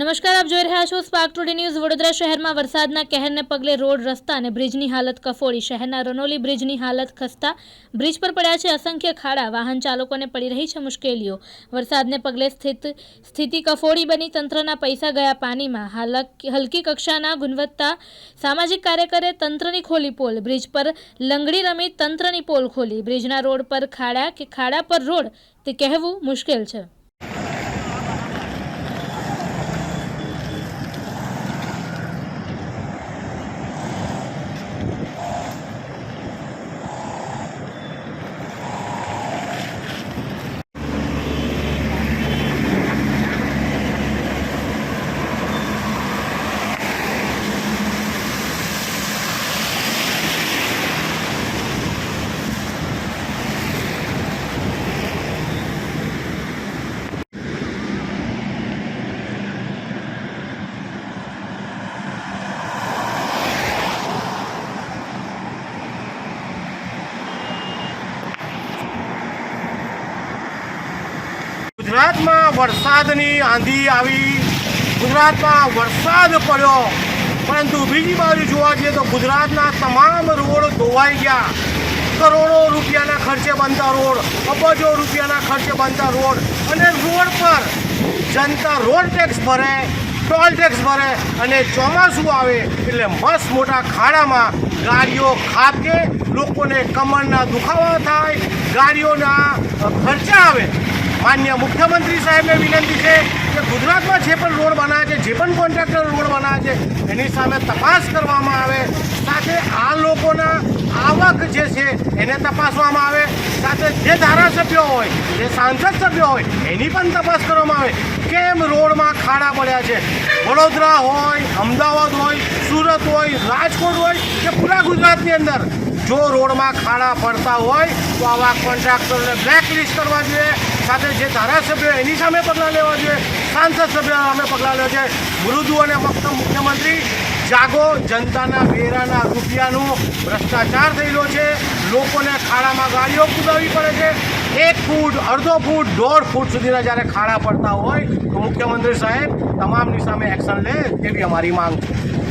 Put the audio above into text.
નમસ્કાર, આપ જોઈ રહ્યા છો સ્પાર્ક ટુડે ન્યૂઝ વડોદરા શહેરમાં વરસાદના કહેરને પગલે રોડ રસ્તા અને બ્રિજની હાલત કફોડી. શહેરના રનોલી બ્રિજની હાલત ખસ્તા બ્રિજ પર પડ્યા છે અસંખ્ય ખાડા. વાહન ચાલકોને પડી રહી છે મુશ્કેલીઓ. વરસાદને પગલે સ્થિત, સ્થિતિ કફોડી બની. તંત્રના પૈસા ગયા પાણીમાં. હાલક, હલકી કક્ષાના ગુણવત્તા સામાજિક કાર્યકરે તંત્રની ખોલી પોલ. બ્રિજ પર લંગડી રમી તંત્રની પોલ ખોલી. બ્રિજના રોડ પર ખાડા કે ખાડા પર રોડ? તે કહેવું મુશ્કેલ છે. ગુજરાતમાં વરસાદની આંધી આવી. ગુજરાતમાં વરસાદ પડ્યો. પરંતુ બીજી બાજુ જોવા જઈએ તો ગુજરાતના તમામ રોડ ધોવાઈ ગયા. કરોડો રૂપિયાના ખર્ચે બનતા રોડ, અબજો રૂપિયાના ખર્ચે બનતા રોડ અને રોડ પર જનતા રોડ ટેક્સ ભરે, ટોલ ટેક્સ ભરે અને ચોમાસું આવે એટલે મસ્ત મોટા ખાડામાં ગાડીઓ ખાબકે, લોકોને કમરના દુખાવા થાય, ગાડીઓના ખર્ચા આવે. માન્ય મુખ્યમંત્રી સાહેબને વિનંતી છે કે ગુજરાતમાં જે પણ રોડ બનાવે છે, જે પણ કોન્ટ્રાક્ટર રોડ બનાવે છે, એની સામે તપાસ કરવામાં આવે. સાથે આ લોકોના આવક જે છે, એને તપાસવામાં આવે. સાથે જે ધારાસભ્યો હોય, જે સાંસદ સભ્યો હોય, એની પણ તપાસ કરવામાં આવે. કેમ રોડમાં ખાડા પડ્યા છે? વડોદરા હોય, અમદાવાદ હોય, સુરત હોય, રાજકોટ હોય કે પૂરા ગુજરાતની અંદર? જો રોડમાં ખાડા પડતા હોય તો આવા કોન્ટ્રાક્ટરને બ્લેકલિસ્ટ કરવા જોઈએ. સાથે જે ધારાસભ્યો એની સામે પગલાં લેવા જોઈએ. સાંસદ સભ્યો સામે પગલાં લેવા જોઈએ. મૃદુ અને ફક્ત મુખ્યમંત્રી જાગો. જનતાના વેરાના રૂપિયાનો ભ્રષ્ટાચાર થયેલો છે. લોકોને ખાડામાં ગાડીઓ કુદાવવી પડે છે. એક ફૂટ, અડધો ફૂટ, દોઢ ફૂટ સુધીના જ્યારે ખાડા પડતા હોય તો મુખ્યમંત્રી સાહેબ તમામની સામે એક્શન લે તેવી અમારી માંગ છે.